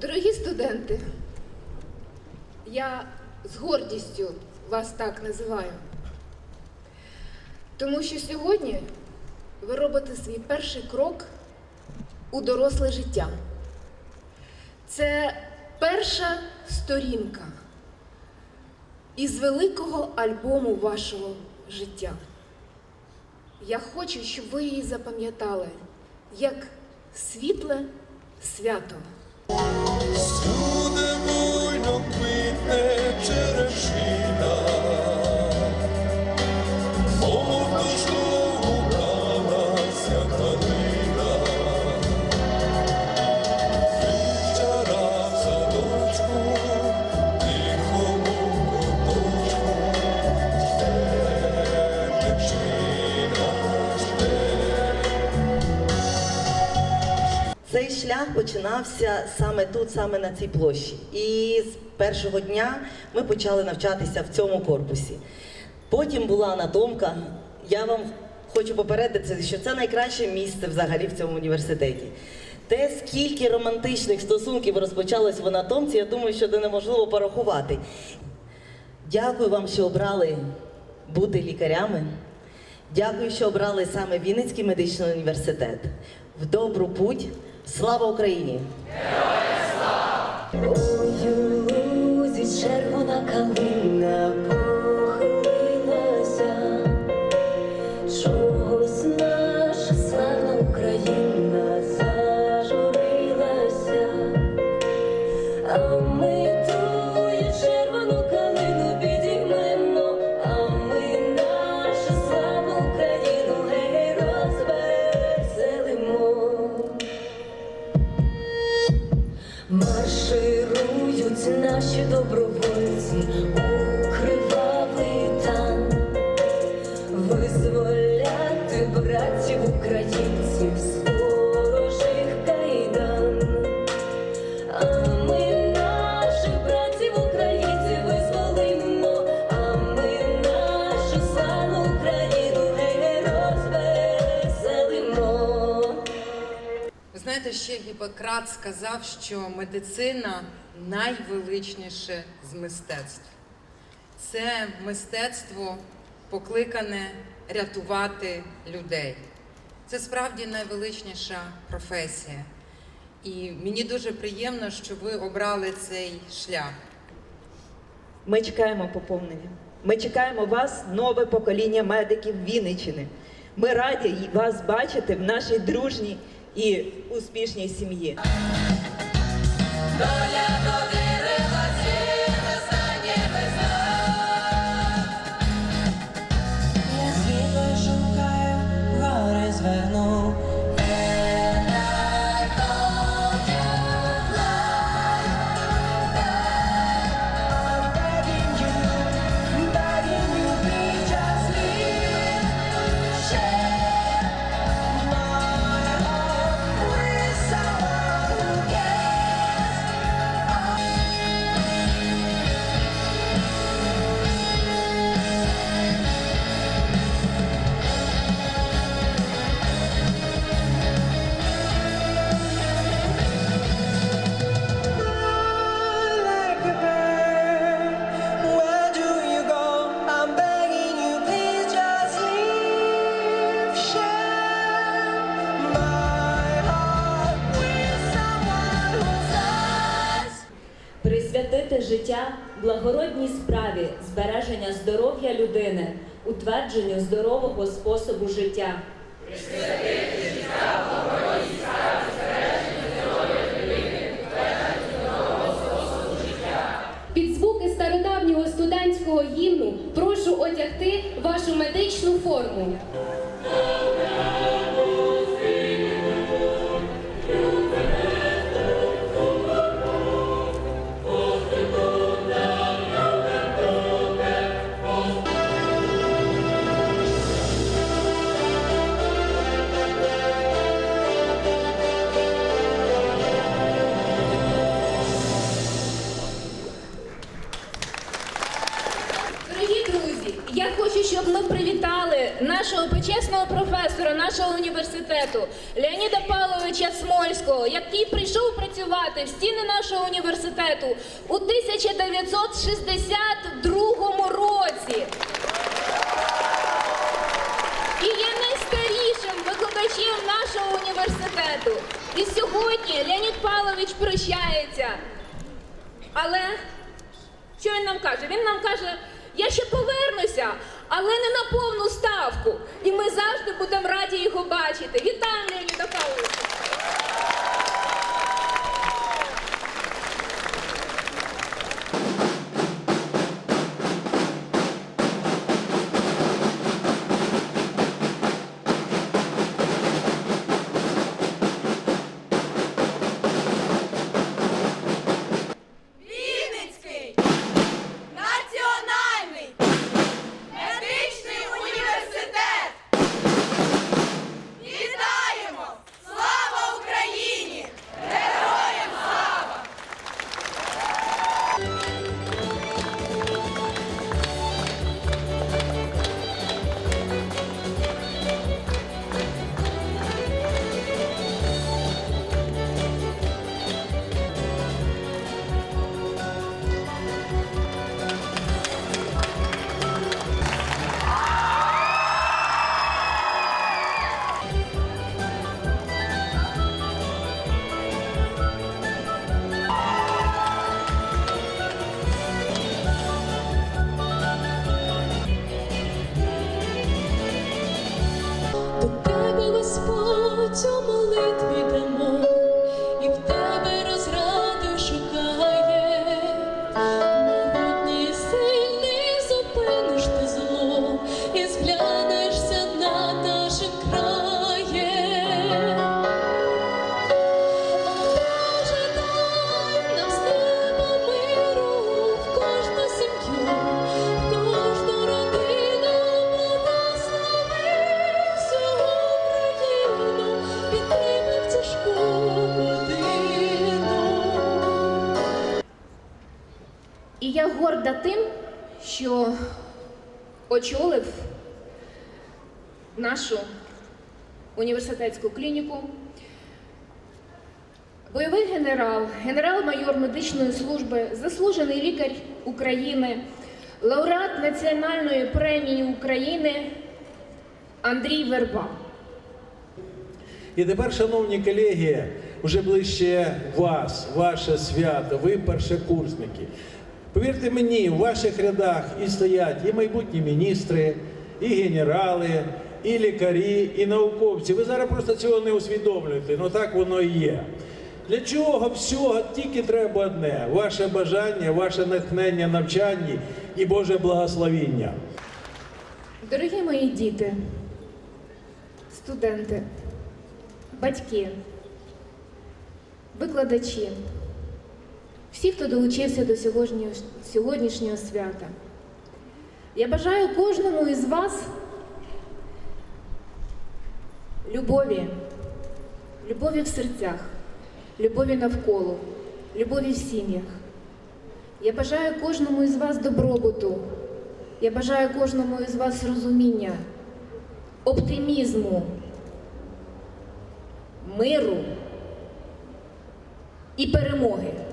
Дорогі студенти, я з гордістю вас так називаю. Тому що сьогодні ви робите свій перший крок у доросле життя. Це перша сторінка із великого альбому вашого життя. Я хочу, щоб ви її запам'ятали як світле свято. Шлях починався саме тут, саме на цій площі. І з першого дня ми почали навчатися в цьому корпусі. Потім була анатомка. Я вам хочу попередити, що це найкраще місце взагалі в цьому університеті. Те, скільки романтичних стосунків розпочалось в анатомці, я думаю, що це неможливо порахувати. Дякую вам, що обрали бути лікарями. Дякую, що обрали саме Вінницький медичний університет. В добру путь. Слава Україні! Ой, слава! червона калина знаєте, ще Гіппократ сказав, що медицина найвеличніше з мистецтв. Це мистецтво покликане рятувати людей. Це справді найвеличніша професія. І мені дуже приємно, що ви обрали цей шлях. Ми чекаємо поповнення. Ми чекаємо вас, нове покоління медиків Вінниччини. Ми раді вас бачити в нашій дружній і успішній сім'ї. Життя благородній справі збереження здоров'я людини, утвердженню здорового способу життя. Під звуки стародавнього студентського гімну прошу одягти вашу медичну форму. Університету Леоніда Павловича Смольського, який прийшов працювати в стіни нашого університету у 1962 році. І є найстарішим викладачем нашого університету. І сьогодні Леонід Павлович прощається. Але що він нам каже? Він нам каже, я ще повернуся, але не на повну ставку. І ми завжди будемо раді його бачити. Вітаю, Леоніда! Горда тим, що очолив нашу університетську клініку. Бойовий генерал, генерал-майор медичної служби, заслужений лікар України, лауреат Національної премії України Андрій Верба. І тепер, шановні колеги, вже ближче вас, ваше свято, ви першокурсники. Повірте мені, в ваших рядах і стоять і майбутні міністри, і генерали, і лікарі, і науковці. Ви зараз просто цього не усвідомлюєте, ну так воно і є. Для чого всього тільки треба одне: ваше бажання, ваше натхнення навчанні і Боже благословіння. Дорогі мої діти, студенти, батьки, викладачі, всі, хто долучився до сьогоднішнього, свята. Я бажаю кожному із вас любові, любові в серцях, любові навколо, любові в сім'ях. Я бажаю кожному із вас добробуту. Я бажаю кожному із вас розуміння, оптимізму, миру і перемоги.